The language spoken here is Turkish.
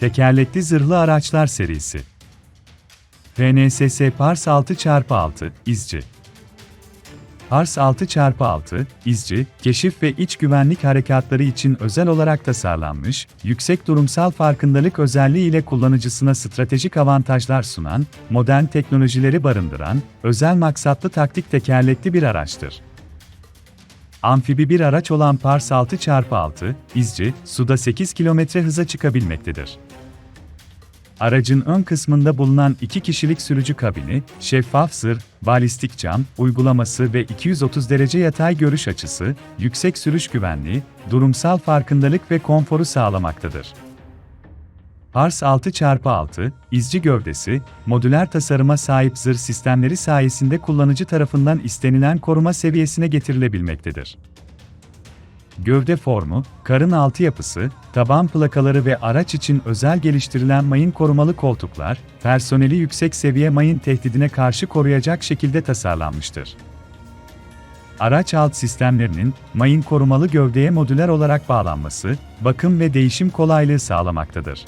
Tekerlekli zırhlı araçlar serisi. RNSS Pars 6x6, izci. Pars 6x6, izci, keşif ve iç güvenlik harekatları için özel olarak tasarlanmış, yüksek durumsal farkındalık özelliği ile kullanıcısına stratejik avantajlar sunan, modern teknolojileri barındıran, özel maksatlı taktik tekerlekli bir araçtır. Amfibi bir araç olan Pars 6x6, izci, suda 8 km hıza çıkabilmektedir. Aracın ön kısmında bulunan iki kişilik sürücü kabini, şeffaf zırh, balistik cam, uygulaması ve 230 derece yatay görüş açısı, yüksek sürüş güvenliği, durumsal farkındalık ve konforu sağlamaktadır. Pars 6x6, izci gövdesi, modüler tasarıma sahip zırh sistemleri sayesinde kullanıcı tarafından istenilen koruma seviyesine getirilebilmektedir. Gövde formu, karın altı yapısı, taban plakaları ve araç için özel geliştirilen mayın korumalı koltuklar, personeli yüksek seviye mayın tehdidine karşı koruyacak şekilde tasarlanmıştır. Araç alt sistemlerinin mayın korumalı gövdeye modüler olarak bağlanması, bakım ve değişim kolaylığı sağlamaktadır.